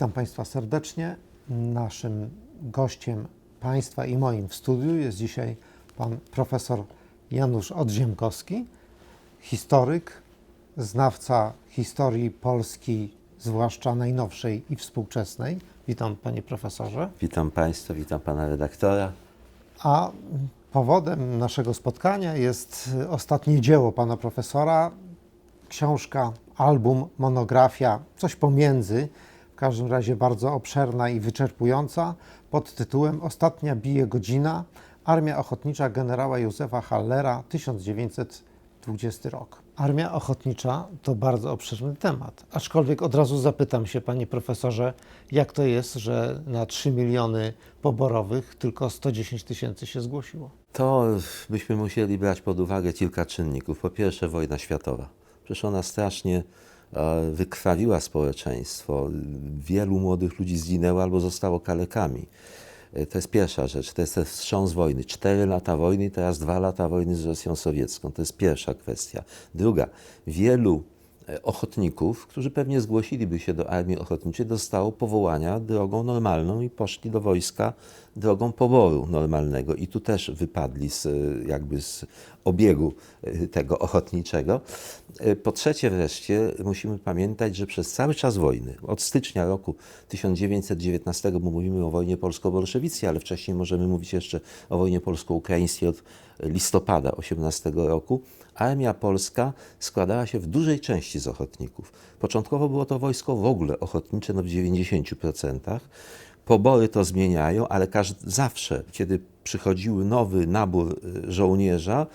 Witam Państwa serdecznie. Naszym gościem Państwa i moim w studiu jest dzisiaj pan profesor Janusz Odziemkowski, historyk, znawca historii Polski, zwłaszcza najnowszej i współczesnej. Witam panie profesorze. Witam Państwa, witam Pana redaktora. A powodem naszego spotkania jest ostatnie dzieło pana profesora, książka, album, monografia, coś pomiędzy, każdym razie bardzo obszerna i wyczerpująca, pod tytułem Ostatnia bije godzina, Armia Ochotnicza generała Józefa Hallera, 1920 rok. Armia Ochotnicza to bardzo obszerny temat, aczkolwiek od razu zapytam się, panie profesorze, jak to jest, że na 3 miliony poborowych tylko 110 tysięcy się zgłosiło? To byśmy musieli brać pod uwagę kilka czynników. Po pierwsze, wojna światowa. Przecież ona strasznie wykrwawiła społeczeństwo. Wielu młodych ludzi zginęło albo zostało kalekami. E, To jest pierwsza rzecz. To jest ten wstrząs wojny. Cztery lata wojny teraz dwa lata wojny z Rosją Sowiecką. To jest pierwsza kwestia. Druga, wielu ochotników, którzy pewnie zgłosiliby się do armii ochotniczej, dostało powołania drogą normalną i poszli do wojska drogą poboru normalnego. I tu też wypadli z, e, jakby z obiegu e, tego ochotniczego. E, Po trzecie wreszcie musimy pamiętać, że przez cały czas wojny, od stycznia roku 1919, bo mówimy o wojnie polsko-bolszewickiej, ale wcześniej możemy mówić jeszcze o wojnie polsko-ukraińskiej od listopada 18 roku, armia polska składała się w dużej części z ochotników. Początkowo było to wojsko w ogóle ochotnicze, no w 90%. Pobory to zmieniają, ale każdy, zawsze, kiedy przychodził nowy nabór y, żołnierza,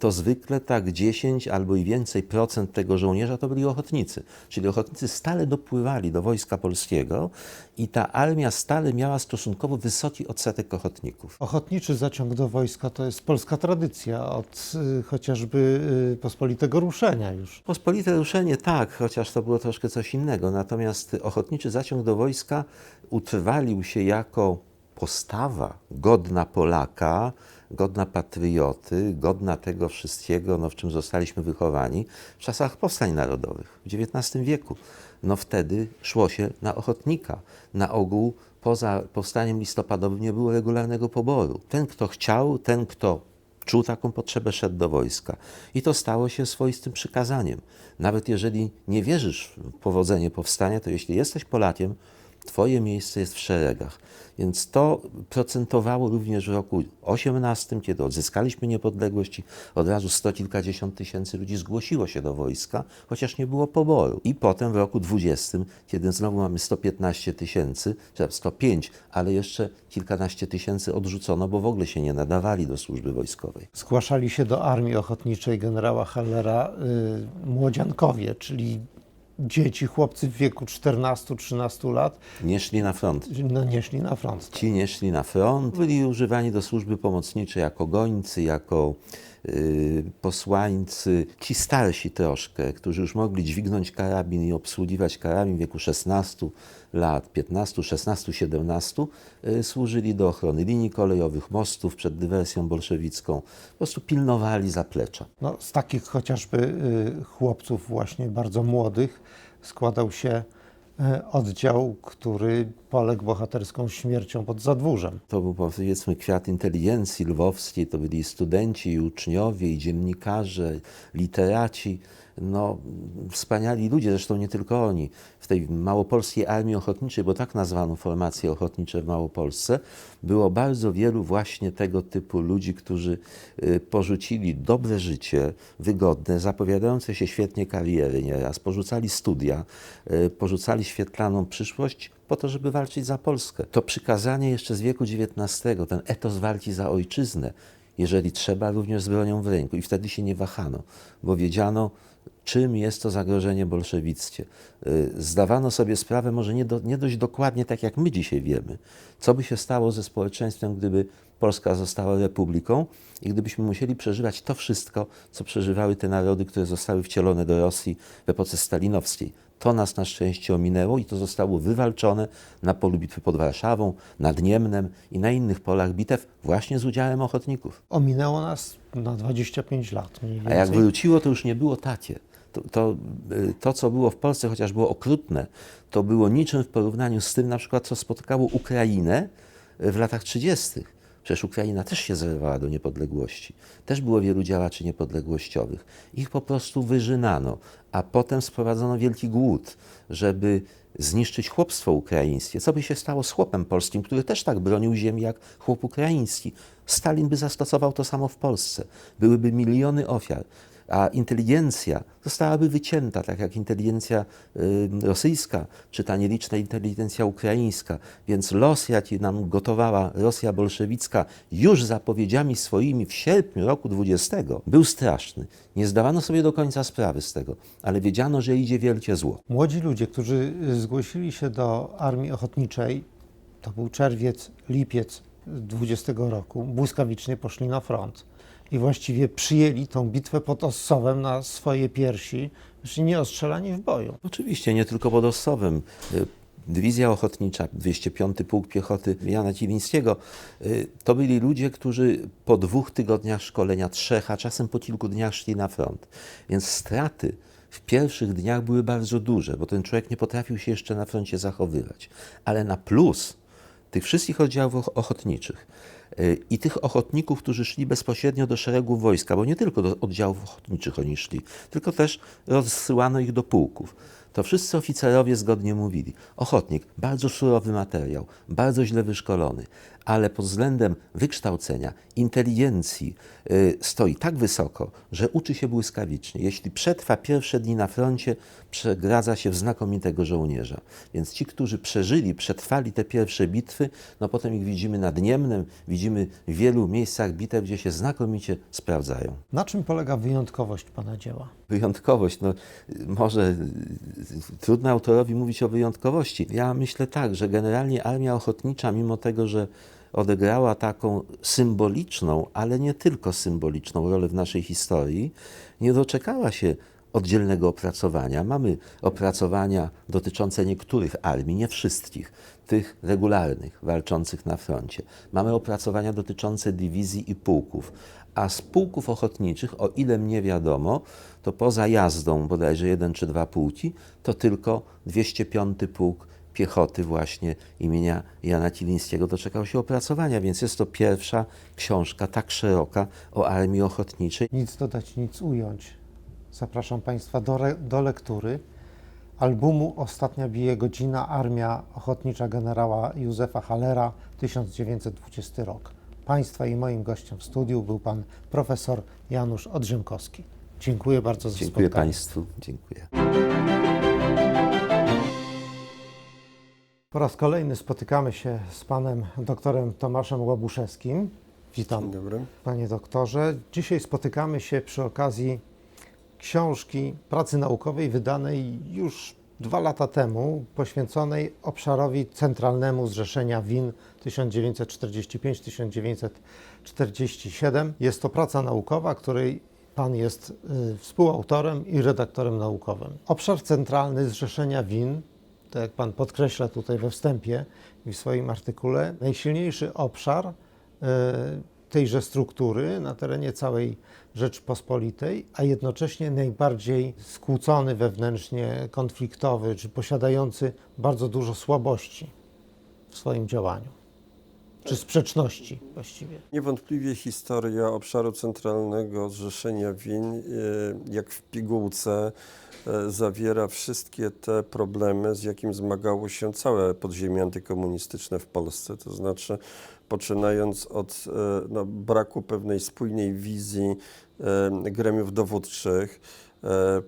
to zwykle tak 10 albo i więcej procent tego żołnierza to byli ochotnicy. Czyli ochotnicy stale dopływali do wojska polskiego i ta armia stale miała stosunkowo wysoki odsetek ochotników. Ochotniczy zaciąg do wojska to jest polska tradycja od y, chociażby y, pospolitego ruszenia już. Pospolite ruszenie tak, chociaż to było troszkę coś innego. Natomiast ochotniczy zaciąg do wojska utrwalił się jako postawa godna Polaka, godna patrioty, godna tego wszystkiego, no, w czym zostaliśmy wychowani w czasach powstań narodowych w XIX wieku. No wtedy szło się na ochotnika. Na ogół poza powstaniem listopadowym nie było regularnego poboru. Ten, kto chciał, ten, kto czuł taką potrzebę, szedł do wojska. I to stało się swoistym przykazaniem. Nawet jeżeli nie wierzysz w powodzenie powstania, to jeśli jesteś Polakiem, Twoje miejsce jest w szeregach. Więc to procentowało również w roku 18, kiedy odzyskaliśmy niepodległość i od razu sto kilkadziesiąt tysięcy ludzi zgłosiło się do wojska, chociaż nie było poboru. I potem w roku 20, kiedy znowu mamy 115 tysięcy, czy 105, ale jeszcze kilkanaście tysięcy odrzucono, bo w ogóle się nie nadawali do służby wojskowej. Zgłaszali się do armii ochotniczej generała Hallera y, młodziankowie, czyli dzieci, chłopcy w wieku 14-13 lat, Nie szli na front. no nie szli na front. Ci nie szli na front, byli używani do służby pomocniczej jako gońcy, jako posłańcy. Ci starsi troszkę, którzy już mogli dźwignąć karabin i obsługiwać karabin w wieku 16 lat, 15, 16, 17, y, służyli do ochrony linii kolejowych, mostów przed dywersją bolszewicką. Po prostu pilnowali zaplecza. No, z takich chociażby y, chłopców właśnie bardzo młodych składał się y, oddział, który poległ bohaterską śmiercią pod Zadwórzem. To był powiedzmy kwiat inteligencji lwowskiej, to byli studenci, i uczniowie, i dziennikarze, literaci. No, wspaniali ludzie, zresztą nie tylko oni. W tej małopolskiej armii ochotniczej, bo tak nazwano formacje ochotnicze w Małopolsce, było bardzo wielu właśnie tego typu ludzi, którzy y, porzucili dobre życie, wygodne, zapowiadające się świetnie kariery nieraz, porzucali studia, y, porzucali świetlaną przyszłość po to, żeby walczyć za Polskę. To przykazanie jeszcze z wieku XIX, ten etos walki za ojczyznę, jeżeli trzeba, również z bronią w ręku. I wtedy się nie wahano, bo wiedziano, czym jest to zagrożenie bolszewickie. Y, Zdawano sobie sprawę, może nie, do, nie dość dokładnie tak, jak my dzisiaj wiemy, co by się stało ze społeczeństwem, gdyby Polska została republiką i gdybyśmy musieli przeżywać to wszystko, co przeżywały te narody, które zostały wcielone do Rosji w epoce stalinowskiej. To nas na szczęście ominęło i to zostało wywalczone na polu bitwy pod Warszawą, nad Niemnem i na innych polach bitew właśnie z udziałem ochotników. Ominęło nas na 25 lat mniej A więcej. jak wróciło, to już nie było takie. to, to, y, to, co było w Polsce, chociaż było okrutne, to było niczym w porównaniu z tym, na przykład, co spotkało Ukrainę w latach 30. Przecież Ukraina też się zerwała do niepodległości. Też było wielu działaczy niepodległościowych. Ich po prostu wyżynano, a potem sprowadzono wielki głód, żeby zniszczyć chłopstwo ukraińskie. Co by się stało z chłopem polskim, który też tak bronił ziemi jak chłop ukraiński? Stalin by zastosował to samo w Polsce. Byłyby miliony ofiar a inteligencja zostałaby wycięta, tak jak inteligencja rosyjska, czy ta nieliczna inteligencja ukraińska. Więc los, jaki nam gotowała Rosja bolszewicka już zapowiedziami swoimi w sierpniu roku 20, był straszny. Nie zdawano sobie do końca sprawy z tego, ale wiedziano, że idzie wielkie zło. Młodzi ludzie, którzy y, zgłosili się do Armii Ochotniczej, to był czerwiec, lipiec 20 roku, błyskawicznie poszli na front i właściwie przyjęli tą bitwę pod Ossowem na swoje piersi, znaczy nie ostrzelani w boju. Oczywiście, nie tylko pod Ossowem. Y, Dywizja Ochotnicza, 205 Pułk Piechoty Jana Cilińskiego, y, to byli ludzie, którzy po dwóch tygodniach szkolenia, trzech, a czasem po kilku dniach szli na front. Więc straty w pierwszych dniach były bardzo duże, bo ten człowiek nie potrafił się jeszcze na froncie zachowywać. Ale na plus tych wszystkich oddziałów ochotniczych i tych ochotników, którzy szli bezpośrednio do szeregu wojska, bo nie tylko do oddziałów ochotniczych oni szli, tylko też rozsyłano ich do pułków. To wszyscy oficerowie zgodnie mówili. Ochotnik, bardzo surowy materiał, bardzo źle wyszkolony, ale pod względem wykształcenia, inteligencji y, stoi tak wysoko, że uczy się błyskawicznie. Jeśli przetrwa pierwsze dni na froncie, przegradza się w znakomitego żołnierza. Więc ci, którzy przeżyli, przetrwali te pierwsze bitwy, no potem ich widzimy nad Niemnem, widzimy w wielu miejscach bitew, gdzie się znakomicie sprawdzają. Na czym polega wyjątkowość Pana dzieła? Wyjątkowość, no może trudno autorowi mówić o wyjątkowości. Ja myślę tak, że generalnie Armia Ochotnicza, mimo tego, że odegrała taką symboliczną, ale nie tylko symboliczną rolę w naszej historii, nie doczekała się oddzielnego opracowania. Mamy opracowania dotyczące niektórych armii, nie wszystkich, tych regularnych, walczących na froncie. Mamy opracowania dotyczące dywizji i pułków, a z pułków ochotniczych, o ile mnie wiadomo, to poza jazdą bodajże jeden czy dwa pułki, to tylko 205 pułk piechoty właśnie imienia Jana Cilińskiego doczekał się opracowania, więc jest to pierwsza książka tak szeroka o armii ochotniczej. Nic dodać, nic ująć. Zapraszam Państwa do, do lektury albumu Ostatnia bije godzina Armia Ochotnicza generała Józefa Hallera 1920 rok. Państwa i moim gościem w studiu był Pan Profesor Janusz Odrzymkowski. Dziękuję bardzo za Dziękuję spotkanie. Państwu. Dziękuję. Po raz kolejny spotykamy się z panem doktorem Tomaszem Łabuszewskim. Witam, Dzień dobry. panie doktorze. Dzisiaj spotykamy się przy okazji książki pracy naukowej wydanej już dwa lata temu, poświęconej obszarowi centralnemu Zrzeszenia WIN 1945-1947. Jest to praca naukowa, której pan jest y, współautorem i redaktorem naukowym. Obszar centralny Zrzeszenia WIN tak jak Pan podkreśla tutaj we wstępie i w swoim artykule, najsilniejszy obszar e, tejże struktury na terenie całej Rzeczpospolitej, a jednocześnie najbardziej skłócony wewnętrznie, konfliktowy, czy posiadający bardzo dużo słabości w swoim działaniu, czy sprzeczności właściwie. Niewątpliwie historia obszaru centralnego Zrzeszenia Win, e, jak w pigułce, e, zawiera wszystkie te problemy, z jakim zmagało się całe podziemie antykomunistyczne w Polsce. To znaczy, poczynając od e, no, braku pewnej spójnej wizji gremiów dowódczych,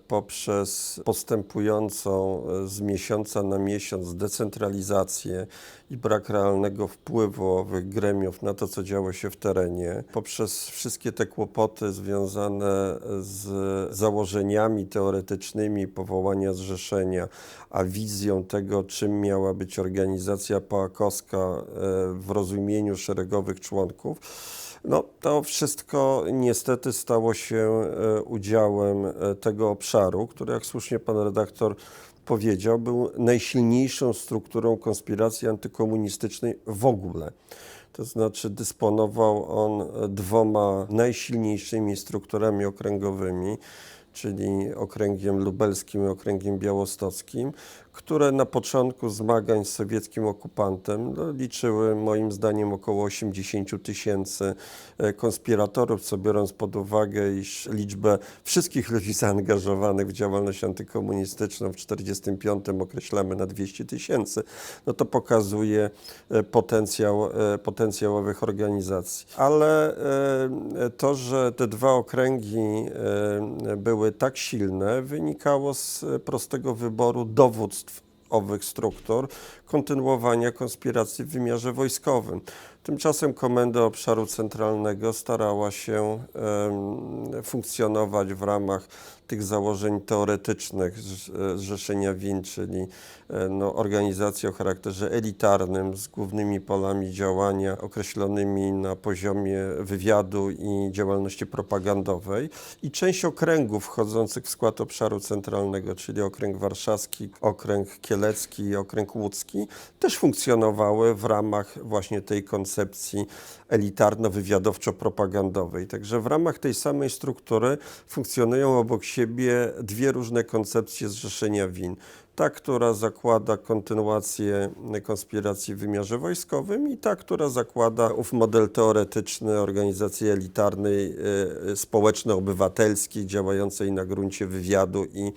poprzez postępującą e, z miesiąca na miesiąc decentralizację i brak realnego wpływu owych gremiów na to, co działo się w terenie, poprzez wszystkie te kłopoty związane z założeniami teoretycznymi powołania zrzeszenia, a wizją tego, czym miała być organizacja poakowska e, w rozumieniu szeregowych członków, no, to wszystko niestety stało się e, udziałem e, tego obszaru, który, jak słusznie pan redaktor powiedział, był najsilniejszą strukturą konspiracji antykomunistycznej w ogóle. To znaczy dysponował on e, dwoma najsilniejszymi strukturami okręgowymi, czyli okręgiem lubelskim i okręgiem białostockim, które na początku zmagań z sowieckim okupantem no, liczyły moim zdaniem około 80 tysięcy e, konspiratorów, co biorąc pod uwagę, iż liczbę wszystkich ludzi zaangażowanych w działalność antykomunistyczną w 1945 określamy na 200 tysięcy, no to pokazuje e, potencjał, e, potencjał owych organizacji. Ale to, że te dwa okręgi były tak silne, wynikało z prostego wyboru dowództw owych struktur, kontynuowania konspiracji w wymiarze wojskowym. Tymczasem Komenda Obszaru Centralnego starała się funkcjonować w ramach tych założeń teoretycznych e, Zrzeszenia WIN, czyli e, no, organizacji o charakterze elitarnym z głównymi polami działania określonymi na poziomie wywiadu i działalności propagandowej i część okręgów wchodzących w skład obszaru centralnego, czyli okręg warszawski, okręg kielecki i okręg łódzki, też funkcjonowały w ramach właśnie tej koncepcji elitarno-wywiadowczo-propagandowej. Także w ramach tej samej struktury funkcjonują obok siebie dwie różne koncepcje zrzeszenia win. Ta, która zakłada kontynuację konspiracji w wymiarze wojskowym i ta, która zakłada ów model teoretyczny organizacji elitarnej, e, społeczno-obywatelskiej, działającej na gruncie wywiadu i,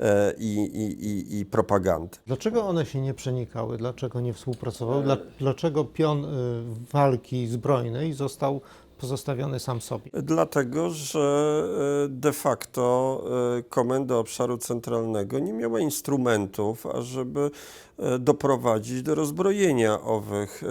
e, i, i, i, i propagandy. Dlaczego one się nie przenikały? Dlaczego nie współpracowały? Dla, dlaczego pion y, walki zbrojnej został pozostawiony sam sobie? Dlatego, że e, de facto e, Komenda Obszaru Centralnego nie miała instrumentów, ażeby e, doprowadzić do rozbrojenia owych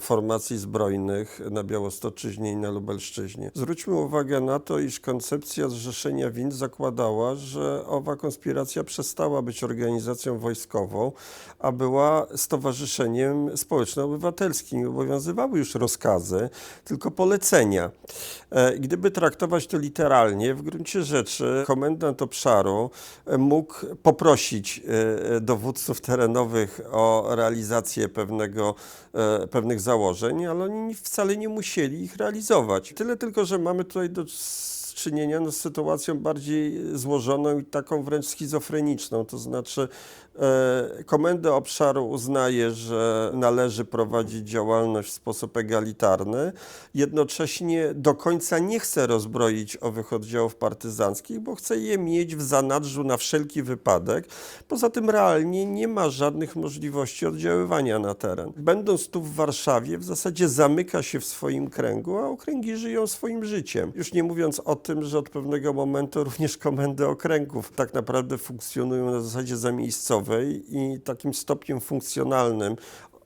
formacji zbrojnych na Białostoczyźnie i na Lubelszczyźnie. Zwróćmy uwagę na to, iż koncepcja zrzeszenia wind zakładała, że owa konspiracja przestała być organizacją wojskową, a była stowarzyszeniem społeczno-obywatelskim. Obowiązywały już rozkazy, tylko polecenia. E, Gdyby traktować to literalnie, w gruncie rzeczy komendant obszaru e, mógł poprosić e, dowódców terenowych o realizację pewnego, pewnych założeń, ale oni wcale nie musieli ich realizować. Tyle tylko, że mamy tutaj do czynienia no, z sytuacją bardziej złożoną i taką wręcz schizofreniczną. To znaczy, Komenda Obszaru uznaje, że należy prowadzić działalność w sposób egalitarny, jednocześnie do końca nie chce rozbroić owych oddziałów partyzanckich, bo chce je mieć w zanadrzu na wszelki wypadek. Poza tym realnie nie ma żadnych możliwości oddziaływania na teren. Będąc tu w Warszawie, w zasadzie zamyka się w swoim kręgu, a okręgi żyją swoim życiem. Już nie mówiąc o tym, że od pewnego momentu również komendy okręgów tak naprawdę funkcjonują na zasadzie zamiejscowej i takim stopniem funkcjonalnym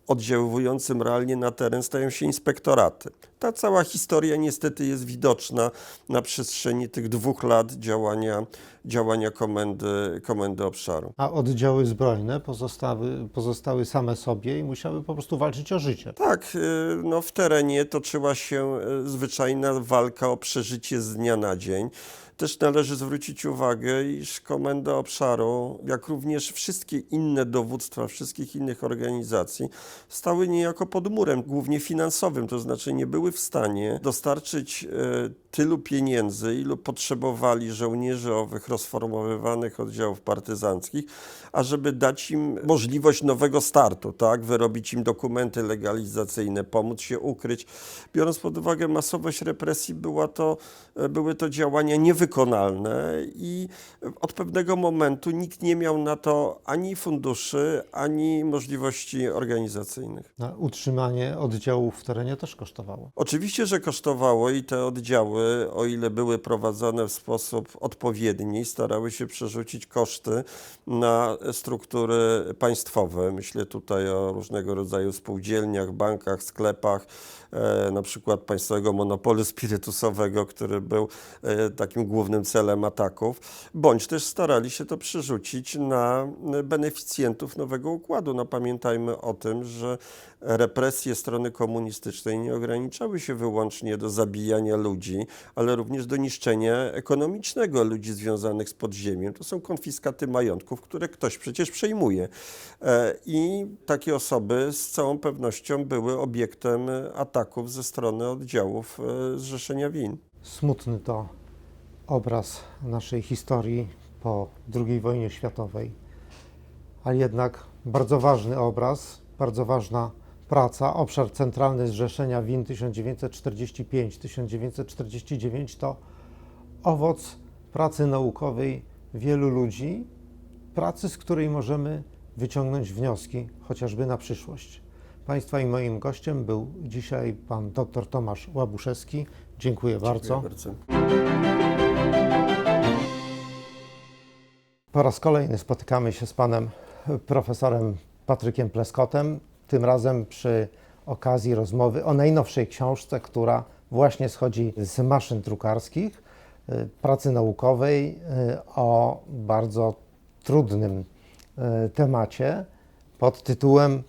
oddziaływującym realnie na teren stają się inspektoraty. Ta cała historia niestety jest widoczna na przestrzeni tych dwóch lat działania, działania komendy, komendy obszaru. A oddziały zbrojne pozostały, pozostały same sobie i musiały po prostu walczyć o życie. Tak, y, no w terenie toczyła się y, zwyczajna walka o przeżycie z dnia na dzień. Też należy zwrócić uwagę, iż Komenda Obszaru, jak również wszystkie inne dowództwa wszystkich innych organizacji, stały niejako pod murem, głównie finansowym, to znaczy nie były w stanie dostarczyć e, tylu pieniędzy, ilu potrzebowali żołnierze owych rozformowywanych oddziałów partyzanckich, ażeby dać im możliwość nowego startu, tak? wyrobić im dokumenty legalizacyjne, pomóc się ukryć. Biorąc pod uwagę masowość represji, była to, e, były to działania niewykonalne i od pewnego momentu nikt nie miał na to ani funduszy, ani możliwości organizacyjnych. Na utrzymanie oddziałów w terenie też kosztowało. Oczywiście, że kosztowało i te oddziały, o ile były prowadzone w sposób odpowiedni, starały się przerzucić koszty na struktury państwowe. Myślę tutaj o różnego rodzaju spółdzielniach, bankach, sklepach, na przykład państwowego monopolu spirytusowego, który był e, takim głównym celem ataków, bądź też starali się to przerzucić na beneficjentów nowego układu. No pamiętajmy o tym, że represje strony komunistycznej nie ograniczały się wyłącznie do zabijania ludzi, ale również do niszczenia ekonomicznego ludzi związanych z podziemiem. To są konfiskaty majątków, które ktoś przecież przejmuje. E, I takie osoby z całą pewnością były obiektem ataków ze strony oddziałów e, Zrzeszenia Win. Smutny to obraz naszej historii po II wojnie światowej, ale jednak bardzo ważny obraz, bardzo ważna praca. Obszar centralny Zrzeszenia Win 1945-1949 to owoc pracy naukowej wielu ludzi, pracy, z której możemy wyciągnąć wnioski chociażby na przyszłość. Państwa i moim gościem był dzisiaj pan dr Tomasz Łabuszewski. Dziękuję bardzo. Dziękuję bardzo. Po raz kolejny spotykamy się z panem profesorem Patrykiem Pleskotem, tym razem przy okazji rozmowy o najnowszej książce, która właśnie schodzi z maszyn drukarskich, y, pracy naukowej y, o bardzo trudnym y, temacie pod tytułem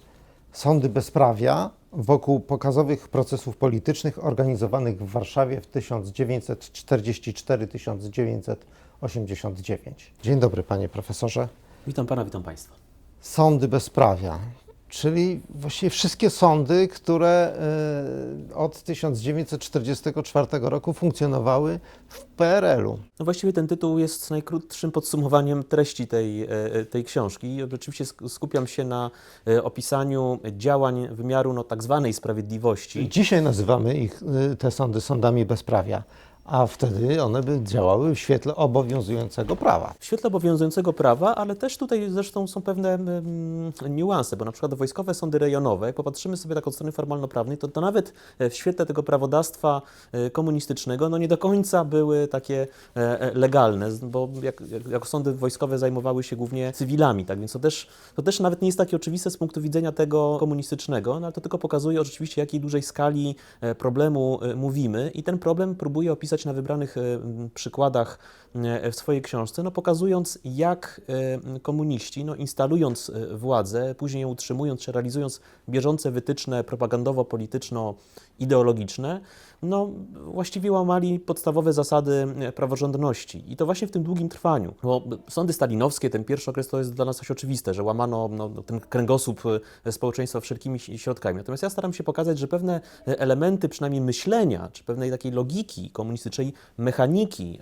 Sądy bezprawia wokół pokazowych procesów politycznych organizowanych w Warszawie w 1944-1989. Dzień dobry, panie profesorze. Witam pana, witam państwa. Sądy bezprawia, czyli właściwie wszystkie sądy, które y, od 1944 roku funkcjonowały w PRL-u. No właściwie ten tytuł jest najkrótszym podsumowaniem treści tej, e, tej książki. Rzeczywiście sk- skupiam się na e, opisaniu działań wymiaru no, tak zwanej sprawiedliwości. Dzisiaj nazywamy ich, te sądy, sądami bezprawia, a wtedy one by działały w świetle obowiązującego prawa. W świetle obowiązującego prawa, ale też tutaj zresztą są pewne mm, niuanse, bo na przykład wojskowe sądy rejonowe, jak popatrzymy sobie tak od strony formalno-prawnej, to, to nawet e, w świetle tego prawodawstwa e, komunistycznego, no nie do końca były takie e, legalne, bo jak, jak, sądy wojskowe zajmowały się głównie cywilami, tak więc to też, to też nawet nie jest takie oczywiste z punktu widzenia tego komunistycznego, no ale to tylko pokazuje oczywiście, jakiej dużej skali problemu mówimy i ten problem próbuję opisać na wybranych e, przykładach e, w swojej książce, no pokazując jak e, komuniści, no instalując władzę, później ją utrzymując czy realizując bieżące wytyczne propagandowo-polityczno-ideologiczne, no właściwie łamali podstawowe zasady e, praworządności. I to właśnie w tym długim trwaniu. Bo sądy stalinowskie, ten pierwszy okres to jest dla nas coś oczywiste, że łamano no, no, ten kręgosłup e, społeczeństwa wszelkimi środkami. Natomiast ja staram się pokazać, że pewne e, elementy przynajmniej myślenia, czy pewnej takiej logiki komunistycznej, mechaniki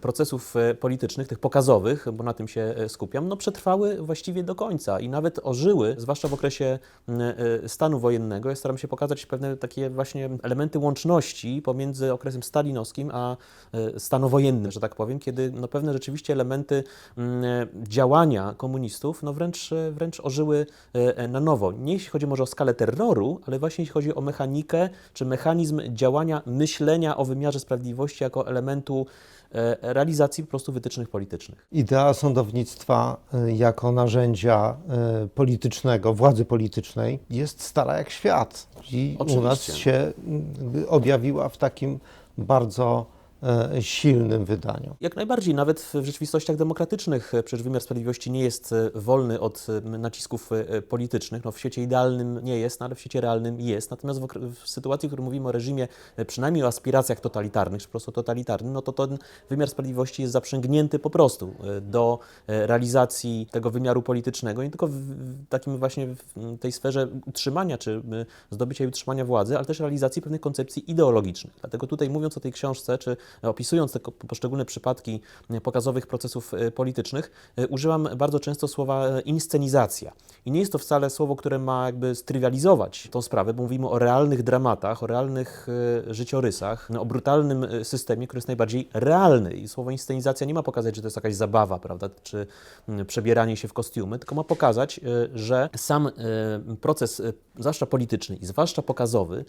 procesów e, politycznych, tych pokazowych, bo na tym się e, skupiam, no przetrwały właściwie do końca i nawet ożyły, zwłaszcza w okresie e, stanu wojennego. Ja staram się pokazać pewne takie właśnie elementy łączności pomiędzy okresem stalinowskim a e, stanowojennym, że tak powiem, kiedy no pewne rzeczywiście elementy e, działania komunistów no wręcz, e, wręcz ożyły e, na nowo. Nie jeśli chodzi może o skalę terroru, ale właśnie jeśli chodzi o mechanikę czy mechanizm działania, myślenia o wymiarze sprawiedliwości jako elementu e, realizacji po prostu wytycznych politycznych. Idea sądownictwa y, jako narzędzia y, politycznego, władzy politycznej jest stara jak świat i u Oczywiście. nas się objawiła w takim bardzo silnym wydaniu. Jak najbardziej, nawet w rzeczywistościach demokratycznych e, przecież wymiar sprawiedliwości nie jest e, wolny od e, nacisków e, politycznych. No, w świecie idealnym nie jest, no, ale w świecie realnym jest. Natomiast w, w sytuacji, w której mówimy o reżimie, e, przynajmniej o aspiracjach totalitarnych, czy po prostu totalitarnym, no to ten wymiar sprawiedliwości jest zaprzęgnięty po prostu e, do e, realizacji tego wymiaru politycznego, nie tylko w, w takim właśnie w tej sferze utrzymania, czy e, zdobycia i utrzymania władzy, ale też realizacji pewnych koncepcji ideologicznych. Dlatego tutaj mówiąc o tej książce, czy opisując te poszczególne przypadki e, pokazowych procesów e, politycznych, e, używam bardzo często słowa inscenizacja. I nie jest to wcale słowo, które ma jakby strywializować tą sprawę, bo mówimy o realnych dramatach, o realnych życiorysach, no, o brutalnym systemie, który jest najbardziej realny. I słowo inscenizacja nie ma pokazać, że to jest jakaś zabawa, prawda, czy przebieranie się w kostiumy, tylko ma pokazać, że sam proces, zwłaszcza polityczny i zwłaszcza pokazowy,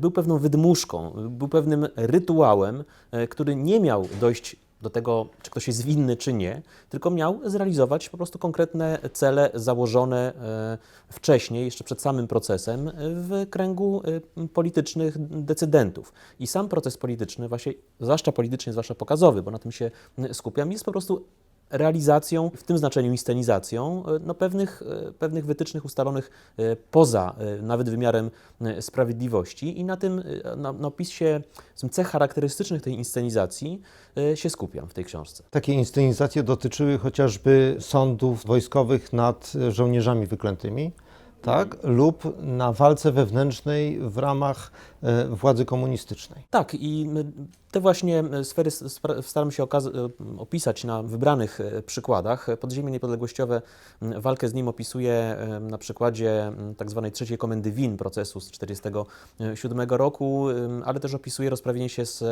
był pewną wydmuszką, był pewnym rytuałem, który nie miał dojść do tego, czy ktoś jest winny, czy nie, tylko miał zrealizować po prostu konkretne cele założone e, wcześniej, jeszcze przed samym procesem, e, w kręgu e, politycznych decydentów. I sam proces polityczny, właśnie, zwłaszcza polityczny, zwłaszcza pokazowy, bo na tym się skupiam, jest po prostu realizacją, w tym znaczeniu inscenizacją, e, no pewnych, e, pewnych wytycznych ustalonych e, poza nawet wymiarem sprawiedliwości i na tym, na, na opisie cech charakterystycznych tej inscenizacji się skupiam w tej książce. Takie inscenizacje dotyczyły chociażby sądów wojskowych nad żołnierzami wyklętymi. tak? lub na walce wewnętrznej w ramach władzy komunistycznej. Tak, i te właśnie e, sfery staram się e, opisać na wybranych e, przykładach. Podziemie niepodległościowe, walkę z nim opisuje e, na przykładzie m, tak trzeciej komendy WIN procesu z 1947 roku, ale też opisuje rozprawienie się z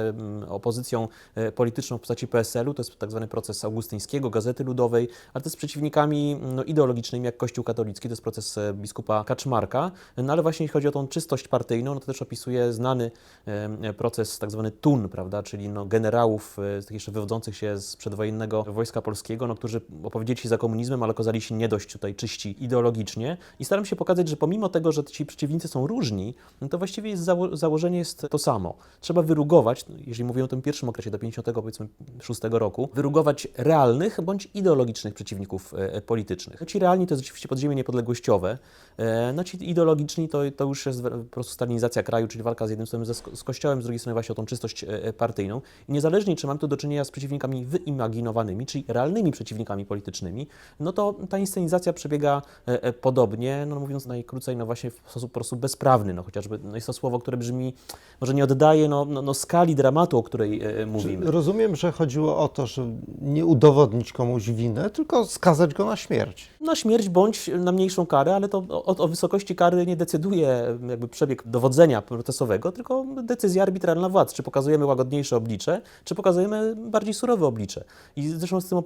opozycją e, polityczną w postaci PSL-u, to jest tak zwany proces Augustyńskiego, Gazety Ludowej, ale też z przeciwnikami no, ideologicznymi jak Kościół katolicki, to jest proces e, biskupa Kaczmarka, no ale właśnie jeśli chodzi o tą czystość partyjną, no to też znany e, proces tak zwany TUN, prawda, czyli no, generałów e, jeszcze wywodzących się z przedwojennego Wojska Polskiego, no, którzy opowiedzieli się za komunizmem, ale okazali się nie dość tutaj czyści ideologicznie i staram się pokazać, że pomimo tego, że ci przeciwnicy są różni, no to właściwie jest zało założenie jest to samo. Trzeba wyrugować, no, jeżeli mówimy o tym pierwszym okresie do 50 powiedzmy 6 roku, wyrugować realnych bądź ideologicznych przeciwników e, politycznych. Ci realni to jest oczywiście podziemie niepodległościowe, e, no ci ideologiczni to, to już jest po prostu stalinizacja kraju, czyli walka z jednym strony ze, z Kościołem, z drugiej strony właśnie o tą czystość e, partyjną. I niezależnie, czy mamy tu do czynienia z przeciwnikami wyimaginowanymi, czyli realnymi przeciwnikami politycznymi, no to ta inscenizacja przebiega e, e, podobnie, no mówiąc najkrócej, no właśnie w sposób po prostu bezprawny, no chociażby no jest to słowo, które brzmi, może nie oddaje no, no, no skali dramatu, o której e, mówimy. rozumiem, że chodziło o to, żeby nie udowodnić komuś winę, tylko skazać go na śmierć. na śmierć bądź na mniejszą karę, ale to o, o wysokości kary nie decyduje jakby przebieg dowodzenia procesowego, tylko decyzja arbitralna władz, czy pokazujemy łagodniejsze oblicze, czy pokazujemy bardziej surowe oblicze. I zresztą z tym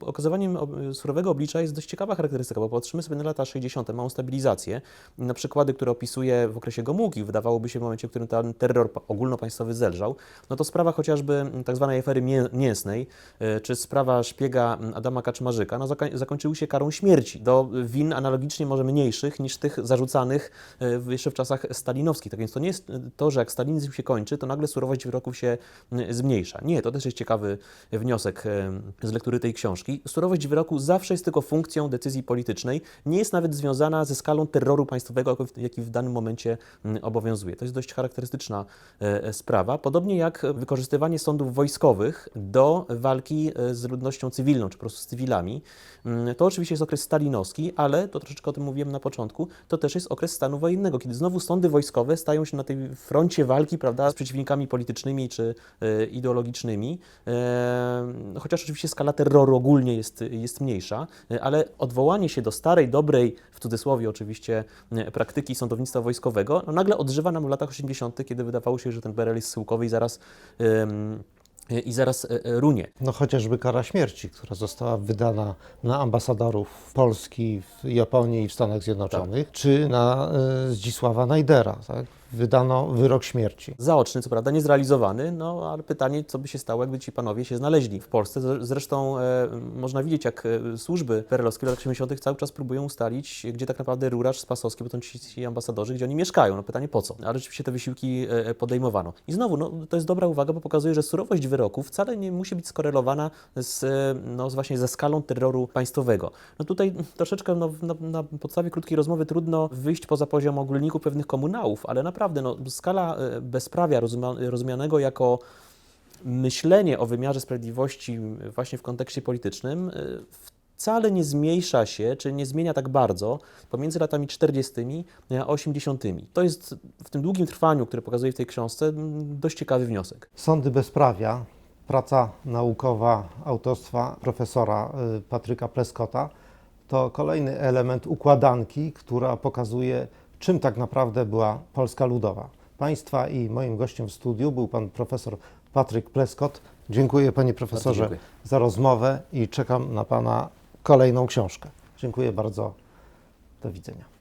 okazywaniem surowego oblicza jest dość ciekawa charakterystyka, bo patrzymy sobie na lata 60., małą stabilizację, na przykłady, które opisuje w okresie Gomułki, wydawałoby się w momencie, w którym ten terror pa- ogólnopaństwowy zelżał, no to sprawa chociażby tak zwanej afery mię- mięsnej, y, czy sprawa szpiega Adama Kaczmarzyka, no zakończyły się karą śmierci do win analogicznie może mniejszych niż tych zarzucanych w- jeszcze w czasach stalinowskich. Tak więc to jest y, to, że jak stalinizm się kończy, to nagle surowość wyroków się zmniejsza. Nie, to też jest ciekawy wniosek y, z lektury tej książki. Surowość wyroku zawsze jest tylko funkcją decyzji politycznej, nie jest nawet związana ze skalą terroru państwowego, jaki w- danym momencie obowiązuje. To jest dość charakterystyczna e, sprawa. Podobnie jak wykorzystywanie sądów wojskowych do walki e, z ludnością cywilną, czy po prostu z cywilami. To oczywiście jest okres stalinowski, ale to troszeczkę o tym mówiłem na początku, to też jest okres stanu wojennego, kiedy znowu sądy wojskowe stają się na tej froncie walki prawda, z przeciwnikami politycznymi czy e, ideologicznymi. E, chociaż oczywiście skala terroru ogólnie jest, jest mniejsza, e, ale odwołanie się do starej, dobrej, w cudzysłowie oczywiście, praktyki sądownictwa wojskowego, no nagle odżywa nam w latach 80., kiedy wydawało się, że ten PRL jest schyłkowy i zaraz, i zaraz runie. No chociażby kara śmierci, która została wydana na ambasadorów Polski w Japonii i w Stanach Zjednoczonych, czy na Zdzisława Najdera. Tak? Wydano wyrok śmierci. Zaoczny, co prawda, niezrealizowany, no ale pytanie, co by się stało, jakby ci panowie się znaleźli w Polsce. Zre- Zresztą e, można widzieć, jak e, służby perelowskie w latach 80. cały czas próbują ustalić, gdzie tak naprawdę Rurasz, Spasowski, bo to ci, ci ambasadorzy, gdzie oni mieszkają. No pytanie po co? Ale rzeczywiście te wysiłki e, podejmowano. I znowu, no, to jest dobra uwaga, bo pokazuje, że surowość wyroku wcale nie musi być skorelowana z, e, no, właśnie ze skalą terroru państwowego. No tutaj troszeczkę no, na, na podstawie krótkiej rozmowy trudno wyjść poza poziom ogólników pewnych komunałów, ale naprawdę no, skala e, bezprawia rozumia, rozumianego jako myślenie o wymiarze sprawiedliwości właśnie w kontekście politycznym y, wcale nie zmniejsza się, czy nie zmienia tak bardzo pomiędzy latami 40. a 80. To jest w tym długim trwaniu, które pokazuje w tej książce, dość ciekawy wniosek. Sądy bezprawia, praca naukowa autorstwa profesora y, Patryka Pleskota, to kolejny element układanki, która pokazuje, czym tak naprawdę była Polska Ludowa. Państwa i moim gościem w studiu był pan profesor Patryk Pleskot. Dziękuję panie profesorze dziękuję. za rozmowę i czekam na pana kolejną książkę. Dziękuję bardzo. Do widzenia.